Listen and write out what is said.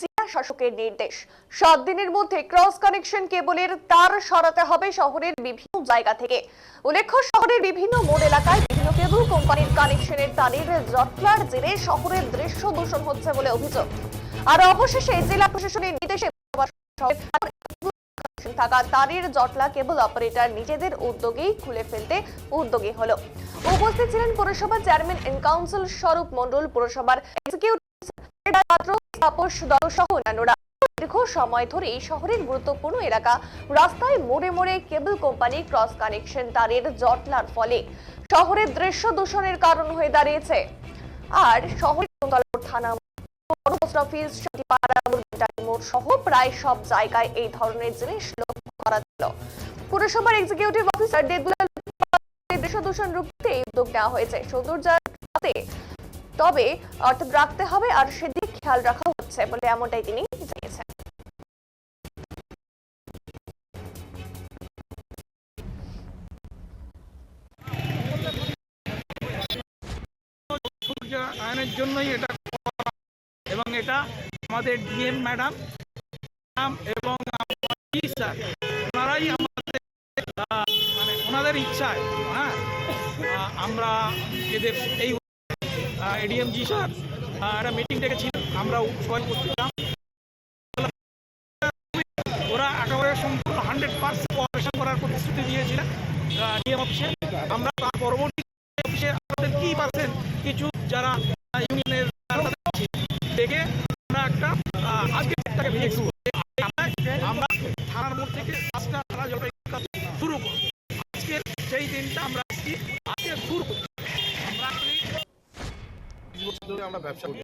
জেলা শাসকের নির্দেশ। সাত দিনের মধ্যে ক্রস কানেকশন কেবলের তার সরাতে হবে শহরের বিভিন্ন জায়গা থেকে। উল্লেখ্য, শহরের বিভিন্ন মোড় এলাকায় বিভিন্ন কেবল কোম্পানির কানেকশনের তারের জটলার জেরে শহরের দৃশ্য দূষণ হচ্ছে বলে অভিযোগ। আর অবশেষে জেলা প্রশাসনের নির্দেশে থাকা তারের জটলা কেবল অপারেটর নিজেদের উদ্যোগেই খুলে ফেলতে উদ্যোগী হলো। উপস্থিত ছিলেন পুরসভার চেয়ারম্যান এন্ড কাউন্সিল স্বরূপ মন্ডল পুরসভার এক্সিকিউটিভ দীর্ঘ সময় ধরে শহরের গুরুত্বপূর্ণ এলাকা। রাস্তায় মোড়ে মোড়ে কেবল কোম্পানি ক্রস কানেকশন তারের জটলার ফলে। শহরের দৃশ্য দূষণের কারণ হয়ে দাঁড়িয়েছে। আর শহরের থানা সহ প্রায় সব জায়গায় এই ধরনের জিনিস লক্ষ্য করা ছিল পুরসভার এক্সিকিউটিভ অফিসার দৃশ্য দূষণ রুখতে উদ্যোগ নেওয়া হয়েছে। তবে রাখতে হবে আর সেদিকে খেয়াল রাখা হচ্ছে বলে এমনটাই তিনি জানিয়েছেন আয়নের জন্যই এটা। এবং এটা আমাদের ডিএম ম্যাডাম এবং ওনারাই আমাদের মানে ওনাদের ইচ্ছায় হ্যাঁ আমরা এদের, এই এডিএম জি স্যার একটা মিটিং ডেকেছিল আমরা সবাই করছিলাম ওরা একেবারে সম্পূর্ণ হান্ড্রেড পার্সেন্ট কোঅপারেশন করার প্রতিশ্রুতি দিয়েছিলেন ডিএম অফিসে। আমরা তার পরবর্তী অফিসে আমাদের কি পাচ্ছেন কিছু যারা ইউনিয়নের দেখে আমরা একটা আজকে তাকে ভেঙে আমরা থানার মোড় থেকে পাঁচটা থানা জলপাইগুড়ির কাছে শুরু করব। আজকে সেই দিনটা আমরা আজকে আজকে শুরু করছি আমরা আমরা ব্যবসা করি